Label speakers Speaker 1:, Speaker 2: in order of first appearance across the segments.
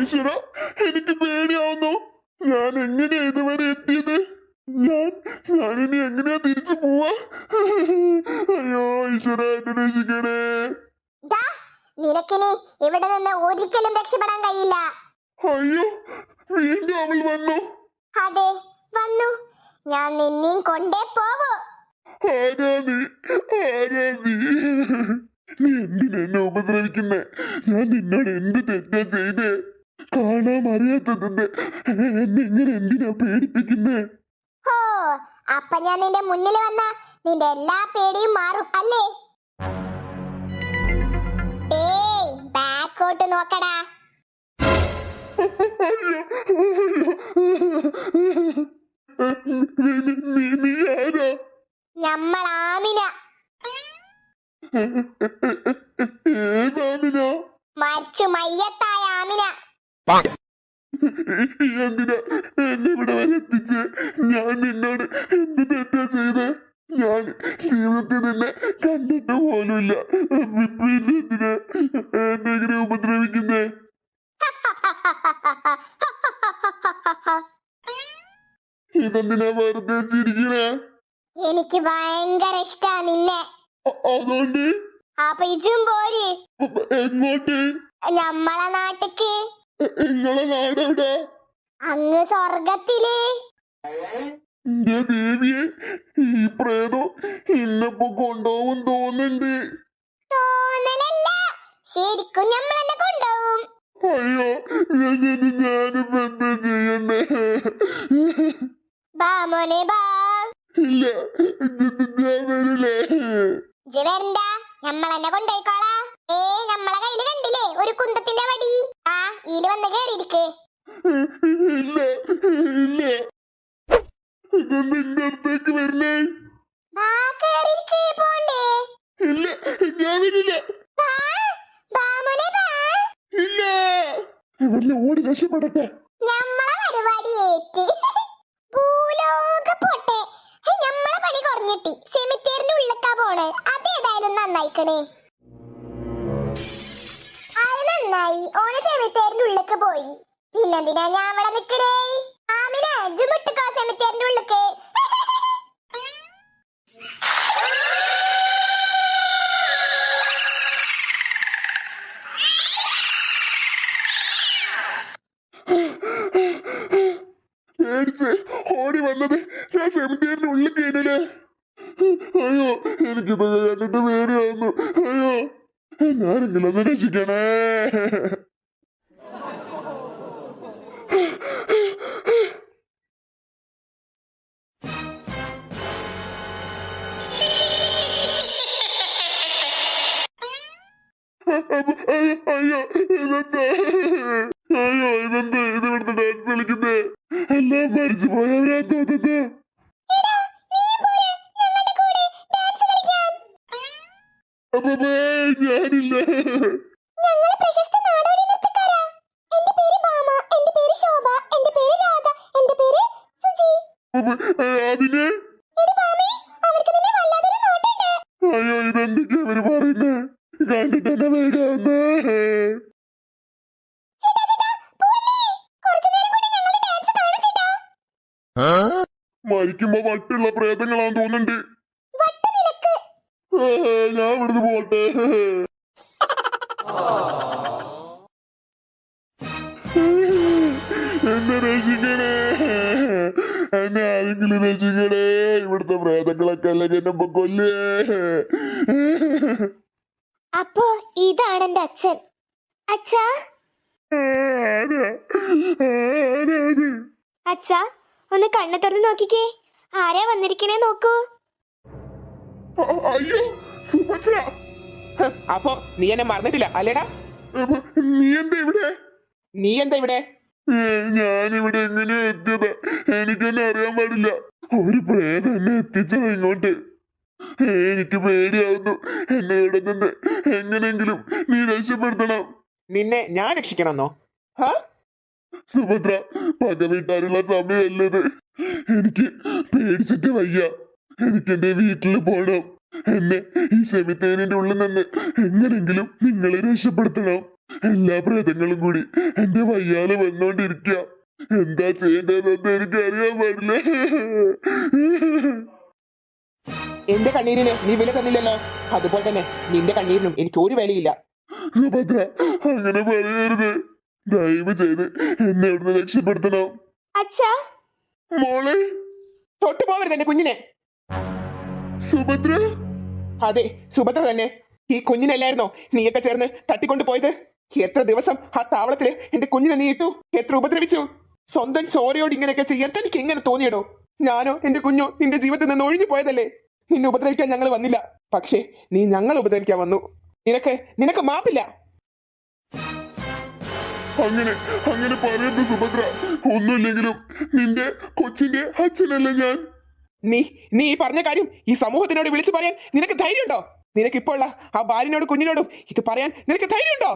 Speaker 1: ഈശ്വര എനിക്ക് പേടിയാവുന്നു. ഞാൻ എങ്ങനെയാ ഇതുവരെ എത്തിയത്? ഞാൻ ഞാൻ ഇനി എങ്ങനെയാ തിരിച്ചു പോവാ? അയ്യോ ഈശ്വര എന്നെ രക്ഷിക്കണേ.
Speaker 2: നിനക്കിനി ഇവിടെ നിന്ന് ഒരിക്കലും രക്ഷപ്പെടാൻ കഴിയില്ല.
Speaker 1: അയ്യോ വീണ്ടും അവൾ വന്നു.
Speaker 2: അതെ വന്നു. ഞാൻ നിന്നെയും കൊണ്ടേ പോവൂ
Speaker 1: ആരാ നീ? ആരാ നീ? നീ എന്തിനാ എന്നെ ഉപദ്രവിക്കുന്നേ? ഞാൻ നിന്നോട് എന്ത് തെറ്റാ ചെയ്തേ? കാണാൻ അറിയാത്തതിന്റെ എന്നെ ഇങ്ങനെ എന്തിനാ പേടിപ്പിക്കുന്നേ?
Speaker 2: ഹോ അപ്പൊ ഞാൻ നിന്റെ മുന്നിൽ വന്ന നിന്റെ എല്ലാ പേടിയും മാറും അല്ലേ? ഏയ് ബാക്കോട്ട് നോക്കടാ. നമ്മൾ ആമിന. മരിച്ചു മയ്യത്തായ ആമിന.
Speaker 1: എന്തിനാ? എന്നെ ഇവിടെ വരെ എത്തിച്ച് ഞാൻ നിന്നോട് എന്ത് തെറ്റാ ചെയ്ത്? ഞാൻ ജീവിതത്തിൽ നിന്നെ കണ്ടിട്ട് പോലുമില്ല. പിന്നെ എന്തിനാ എന്നെ ഇങ്ങനെ ഉപദ്രവിക്കുന്നേ? ഇതെന്തിനാ വെറുതെ ചിരിക്കണേ?
Speaker 2: എനിക്ക് ഭയങ്കര ഇഷ്ടാ നിന്നെ.
Speaker 1: അതുകൊണ്ട്?
Speaker 2: അപ്പൊ ഇതും പോര്.
Speaker 1: എങ്ങോട്ട്?
Speaker 2: നമ്മളെ നാട്ടിക്ക്.
Speaker 1: നിങ്ങളെ നാടെവിടാ
Speaker 2: അങ്ങ് സ്വർഗത്തിൽ
Speaker 1: എന്റെ ദേവിയെ ഈ പ്രേതം ഇന്നിപ്പോ കൊണ്ടുപോകും തോന്നുന്നുണ്ട്.
Speaker 2: തോന്നലല്ല. ശരിക്കും നമ്മൾ എന്നെ കൊണ്ടുപോകും.
Speaker 1: അയ്യോ ഞാനിപ്പോ എന്താ ചെയ്യണ്ടേ?
Speaker 2: ബാ മോനെ ബാ.
Speaker 1: ഇല്ല ഞാൻ വരില്ലേ?
Speaker 2: ഇജ്ജ് വരണ്ട. നമ്മളെന്നെ കൊണ്ടുപോയിക്കോളാ ഏ നമ്മളെ കയ്യിൽ കണ്ടില്ലേ? ഒരു കുന്തത്തിന്റെ വടി. ആ ഈൽ വന്ന് കേറിയിരിക്ക്.
Speaker 1: ഓടി രക്ഷപ്പെടട്ടെ.
Speaker 2: നമ്മളെ പരിപാടി ഏറ്റ്. ഭൂലോക പോട്ടെ. നമ്മളെ പണി കുറഞ്ഞിട്ടി. സെമിത്തേറിന്റെ ഉള്ളിക്കാ പോണേ. അതേതായാലും നന്നായിക്കണേ. നന്നായി ഓന് സെമിത്തേരിന്റെ ഉള്ളിക്ക് പോയി. പിന്നെന്തിനാ ഞാൻ ഇവിടെ നിക്കണേ ആമിന ഇജ്ജ് വിട്ടുക്കോ സെമിത്തേറിന്റെ ഉള്ളിക്ക്
Speaker 1: ഓടി വന്നത് ഞാൻ സെമിത്തേരിന്റെ ഉള്ളിൽ കയറില്ലേ അയ്യോ എനിക്കിത് കണ്ടിട്ട് പേടിയാവുന്നു അയ്യോ രക്ഷിക്കണേ അയ്യോ ഇതെന്താ? അയ്യോ ഇതെന്താ? ഇത് ഇവിടുത്തെ ഡാൻസ് കളിക്കുന്നേ. എല്ലാം മരിച്ചു പോയവരാ തോന്നുന്നു അപ്പൊ ഞാനില്ല
Speaker 2: ഞങ്ങൾ പ്രശസ്ത നാടോടി നൃത്തക്കാരാ എന്റെ പേര് ഭാമ എന്റെ പേര് ശോഭ എന്റെ പേര് രാധ എന്റെ പേര് സുജി
Speaker 1: അപ്പൊ, ഏ, അതിന്? അയ്യോ ഇതെന്തൊക്കെയാ അവർ പറയുന്നേ? കണ്ടിട്ട് എന്നെ പേടിയാവുന്നേ മരിക്കുമ്പോ വട്ടുള്ള പ്രേതങ്ങളാന്ന് തോന്നുന്നുണ്ട്.
Speaker 2: നിനക്ക്.
Speaker 1: ഞാൻ ഇവിടുന്ന് പോട്ടെ എന്നെ രക്ഷിക്കണേ എന്നെ ആരെങ്കിലും രക്ഷിക്കണേ ഇവിടുത്തെ പ്രേതങ്ങളൊക്കെ അല്ലെങ്കിൽ എന്നെ ഇപ്പൊ കൊല്ലേ?
Speaker 2: അപ്പോ ഇതാണ് എന്റെ അച്ഛൻ. അച്ഛാ? അച്ഛാ ഒന്ന് കണ്ണു തുറന്ന് നോക്കിക്കേ. ആരാ വന്നിരിക്കണേ നോക്കൂ.
Speaker 1: അയ്യോ സുഭദ്ര.
Speaker 3: അപ്പൊ നീ എന്നെ മറന്നിട്ടില്ല അല്ലേടാ?
Speaker 1: നീ എന്താ ഇവിടെ?
Speaker 3: നീ എന്താ ഇവിടെ?
Speaker 1: ഞാനിവിടെ എങ്ങനെയാ എത്തിയത്? എനിക്കെന്നെ അറിയാൻ പാടില്ല. ഒരു പ്രേതം എന്നെ എത്തിച്ചത് ഇങ്ങോട്ട്. എനിക്ക് പേടിയാവുന്നു. എന്നെ ഇവിടെ നിന്ന് എങ്ങനെങ്കിലും നീ രക്ഷപ്പെടുത്തണം.
Speaker 3: നിന്നെ ഞാൻ രക്ഷിക്കണമെന്നോ? ഹാ?
Speaker 1: സുഭദ്ര പക വീട്ടാനുള്ള സമയമല്ലത് എനിക്ക് പേടിച്ചിട്ട് വയ്യ. എനിക്ക് എന്റെ വീട്ടിൽ പോണം. എന്നെ ഈ സെമിത്തേരിന്റെ ഉള്ളിൽ നിന്ന് എങ്ങനെങ്കിലും നിങ്ങളെ രക്ഷപ്പെടുത്തണം. എല്ലാ പ്രേതങ്ങളും കൂടി എന്റെ വയ്യാലെ വന്നോണ്ടിരിക്ക എന്താ ചെയ്യേണ്ടതെന്ന് എനിക്ക് അറിയാൻ പാടില്ല.
Speaker 3: എന്റെ കണ്ണീരിന് നീ വില തന്നില്ലല്ലോ. അതുപോലെ തന്നെ നിന്റെ കണ്ണീരിനും എനിക്ക് ഒരു വിലയില്ല.
Speaker 1: സുഭദ്ര അങ്ങനെ പറയരുത്. ദയവ് ചെയ്ത് എന്നെ ഇവിടുന്ന് രക്ഷപ്പെടുത്തണം.
Speaker 2: അച്ഛാ.
Speaker 1: മോളെ.
Speaker 3: തൊട്ടു പോവരുത് എന്റെ കുഞ്ഞിനെ.
Speaker 1: സുഭദ്ര.
Speaker 3: അതെ സുഭദ്ര തന്നെ. ഈ കുഞ്ഞിനല്ലായിരുന്നോ നീയൊക്കെ ചേർന്ന് തട്ടിക്കൊണ്ട് പോയത് എത്ര ദിവസം ആ താവളത്തിൽ എന്റെ കുഞ്ഞിനെ നീ ഇട്ടു? എത്ര ഉപദ്രവിച്ചു? സ്വന്തം ചോരയോട് ഇങ്ങനെയൊക്കെ ചെയ്യാൻ തനിക്ക് എങ്ങനെ തോന്നിയടോ? ഞാനോ എന്റെ കുഞ്ഞോ നിന്റെ ജീവിതത്തിൽ നിന്ന് ഒഴിഞ്ഞു പോയതല്ലേ? നിന്നെ ഉപദ്രവിക്കാൻ ഞങ്ങൾ വന്നില്ല. പക്ഷേ നീ ഞങ്ങൾ ഉപദ്രവിക്കാൻ വന്നു. നിനക്ക് നിനക്ക് മാപ്പില്ല.
Speaker 1: അങ്ങനെ അങ്ങനെ പറയരുത് സുഭദ്ര. ഒന്നുമില്ലെങ്കിലും നിന്റെ കൊച്ചിന്റെ അച്ഛനല്ല ഞാൻ.
Speaker 3: നീ നീ ഈ പറഞ്ഞ കാര്യം ഈ സമൂഹത്തിനോട് വിളിച്ചു പറയാൻ നിനക്ക് ധൈര്യമുണ്ടോ? നിനക്ക് ഇപ്പോൾ ആ ഭാര്യനോട് കുഞ്ഞിനോടും ഇത് പറയാൻ നിനക്ക് ധൈര്യമുണ്ടോ?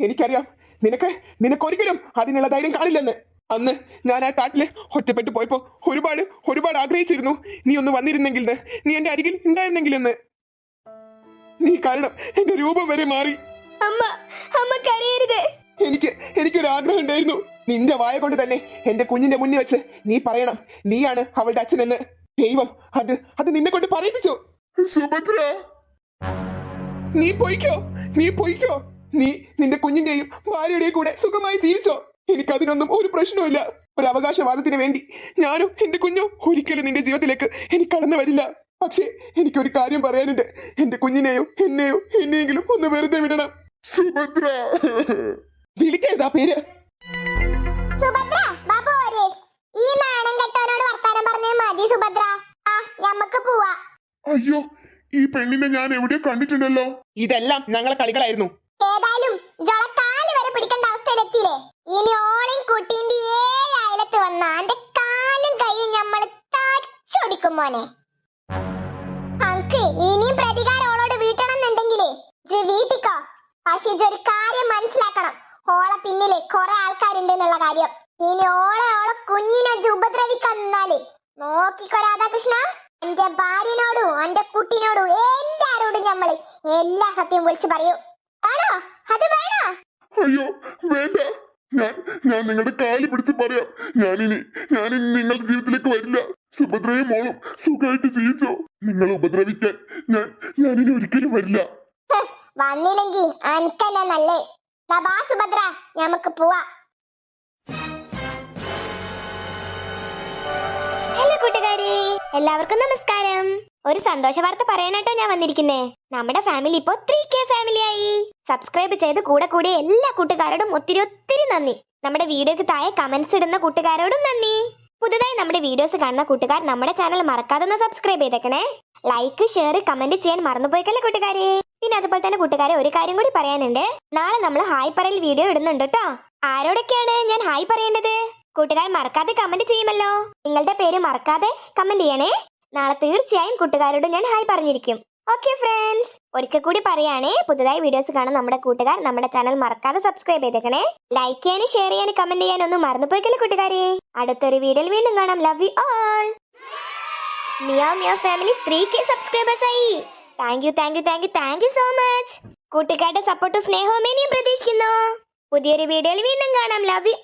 Speaker 3: എനിക്കറിയാം. നിനക്ക് നിനക്കൊരിക്കലും അതിനുള്ള ധൈര്യം കാണില്ലെന്ന്. അന്ന് ഞാൻ ആ കാട്ടിൽ ഒറ്റപ്പെട്ടു പോയപ്പോ ഒരുപാട് ഒരുപാട് ആഗ്രഹിച്ചിരുന്നു. നീ ഒന്ന് വന്നിരുന്നെങ്കിൽ എന്ന്, നീ എന്റെ അരികിൽ ഉണ്ടായിരുന്നെങ്കിൽ എന്ന് നീ കാരണം എന്റെ രൂപം വരെ മാറി.
Speaker 2: അമ്മ അമ്മ കരയരുത്.
Speaker 3: എനിക്ക് എനിക്കൊരു ആഗ്രഹം ഉണ്ടായിരുന്നു. നിന്റെ വായ കൊണ്ട് തന്നെ എന്റെ കുഞ്ഞിന്റെ മുന്നിൽ വെച്ച് നീ പറയണം. നീയാണ് അവളുടെ അച്ഛനെന്ന്. ദൈവം അത് അത് നിന്നെ കൊണ്ട് പറയിപ്പിച്ചു.
Speaker 1: സുഭദ്ര.
Speaker 3: നീ പൊയ്ക്കോ. നീ പൊയ്ക്കോ. നീ നിന്റെ കുഞ്ഞിന്റെയും ഭാര്യയുടെയും കൂടെ സുഖമായി ജീവിച്ചോ. എനിക്ക് അതിനൊന്നും ഒരു പ്രശ്നവുമില്ല. ഒരു അവകാശവാദത്തിന് വേണ്ടി ഞാനും എന്റെ കുഞ്ഞും ഒരിക്കലും നിന്റെ ജീവിതത്തിലേക്ക് എനിക്ക് കടന്നു വരില്ല. പക്ഷേ എനിക്കൊരു കാര്യം പറയാനുണ്ട്. എന്റെ കുഞ്ഞിനെയോ എന്നെയോ എന്നെയെങ്കിലും ഒന്ന് വെറുതെ വിടണം.
Speaker 1: സുഭദ്ര.
Speaker 3: വിളിക്കരുതാ പേര്.
Speaker 2: സുഭദ്ര ബാബു ഈ നാണം കെട്ടവനോട് വർത്താനം പറഞ്ഞേ മതി സുഭദ്ര. ആ ഞമ്മക്ക് പോവാ.
Speaker 1: അയ്യോ ഈ പെണ്ണിനെ ഞാൻ എവിടെയോ കണ്ടിട്ടുണ്ടല്ലോ?
Speaker 3: ഇതെല്ലാം ഞങ്ങളെ കളികളായിരുന്നു.
Speaker 2: ഏതായാലും വരെ പിടിക്കേണ്ട അവസ്ഥയിലെത്തിയില്ലേ? ഇനി കുട്ടീന്റെ ഏഴ് അയലത്ത് വന്ന അന്റെ കാലും കൈയും ഞമ്മൾ തച്ചൊടിക്കും മോനെ. അങ്ക് ഇനിയും പ്രതികാരം ഓളോട് വീട്ടിക്കോ. പക്ഷെ ഇതൊരു കാര്യം മനസ്സിലാക്കണം. ഓളെ പിന്നിൽ കുറെ ആൾക്കാരുണ്ട് എന്നുള്ള കാര്യം. ഇനി ഓളെ ഓളെ കുഞ്ഞിനെ ഉപദ്രവിക്കാൻ നിന്നാൽ നോക്കിക്കോ രാധാകൃഷ്ണ. എന്റെ ഭാര്യനോടും എന്റെ കുട്ടിനോടും എല്ലാരോടും നമ്മൾ എല്ലാ സത്യവും വിളിച്ചു പറയൂ. ആണോ? അത് വേണോ?
Speaker 1: അയ്യോ വേണ്ട. ഞാൻ ഞാൻ നിങ്ങളുടെ കാൽ പിടിച്ച് പറയാം. ഞാനിനി ഞാനിനി നിങ്ങളുടെ ജീവിതത്തിലേക്ക് വരില്ല. സുഭദ്രയും മോളും സുഖമായിട്ട് ജീവിച്ചോ? നിങ്ങളെ ഉപദ്രവിക്കാൻ ഞാൻ ഞാനിനി ഒരിക്കലും വരില്ല.
Speaker 2: വന്നില്ലെങ്കിൽ അനക്കല്ല നല്ലേ? സുഭദ്ര നമുക്ക് പോവാ. ഹലോ കൂട്ടുകാരെ. എല്ലാവർക്കും നമസ്കാരം. ഒരു സന്തോഷ വാർത്ത പറയാനായിട്ടോ ഞാൻ വന്നിരിക്കുന്നേ. നമ്മുടെ ഫാമിലി ഇപ്പോ ത്രീ കെ ഫാമിലി ആയി. സബ്സ്ക്രൈബ് ചെയ്ത് കൂടെ കൂടിയ എല്ലാ കൂട്ടുകാരോടും ഒത്തിരി ഒത്തിരി നന്ദി. നമ്മുടെ വീഡിയോക്ക് താഴെ കമന്റ്സ് ഇടുന്ന കൂട്ടുകാരോടും നന്ദി. പുതുതായി നമ്മുടെ വീഡിയോസ് കാണുന്ന കൂട്ടുകാർ നമ്മുടെ ചാനൽ മറക്കാതെ ഒന്ന് സബ്സ്ക്രൈബ് ചെയ്തേക്കണേ. ലൈക്ക് ഷെയർ കമന്റ് ചെയ്യാൻ മറന്നുപോയിക്കല്ലേ കൂട്ടുകാരെ? പിന്നെ അതുപോലെ തന്നെ കൂട്ടുകാരെ ഒരു കാര്യം കൂടി പറയാനുണ്ട്. നാളെ നമ്മൾ ഹായ് പറയൽ വീഡിയോ ഇടുന്നുണ്ട് കേട്ടോ. ആരോടൊക്കെയാണ് ഞാൻ ഹായ് പറയേണ്ടത്? കൂട്ടുകാർ മറക്കാതെ കമന്റ് ചെയ്യുമല്ലോ. നിങ്ങളുടെ പേര് മറക്കാതെ കമന്റ് ചെയ്യണേ. നാളെ തീർച്ചയായും കൂട്ടുകാരോട് ഞാൻ ഹായ് പറഞ്ഞിരിക്കും. ഓക്കെ ഫ്രണ്ട്സ് ഒരിക്കൽ കൂടി പറയുകയാണേ പുതുതായി വീഡിയോസ് കാണാൻ നമ്മുടെ കൂട്ടുകാർ നമ്മുടെ ചാനൽ മറക്കാതെ സബ്സ്ക്രൈബ് ചെയ്തേക്കണേ. ലൈക്ക് ചെയ്യാനും ഷെയർ ചെയ്യാനും കമന്റ് ചെയ്യാനും ഒന്നും മറന്നുപോയിക്കല്ലേ കൂട്ടുകാരെ. അടുത്തൊരു വീഡിയോയിൽ വീണ്ടും കാണാം. Love you all Miya Miya family three K subscribers ആയി. Thank you thank you thank you thank you so much കൂട്ടുകാരുടെ സപ്പോർട്ടും സ്നേഹവും ഇനിയും പ്രതീക്ഷിക്കുന്നു. പുതിയൊരു വീഡിയോയിൽ വീണ്ടും കാണാം. Love U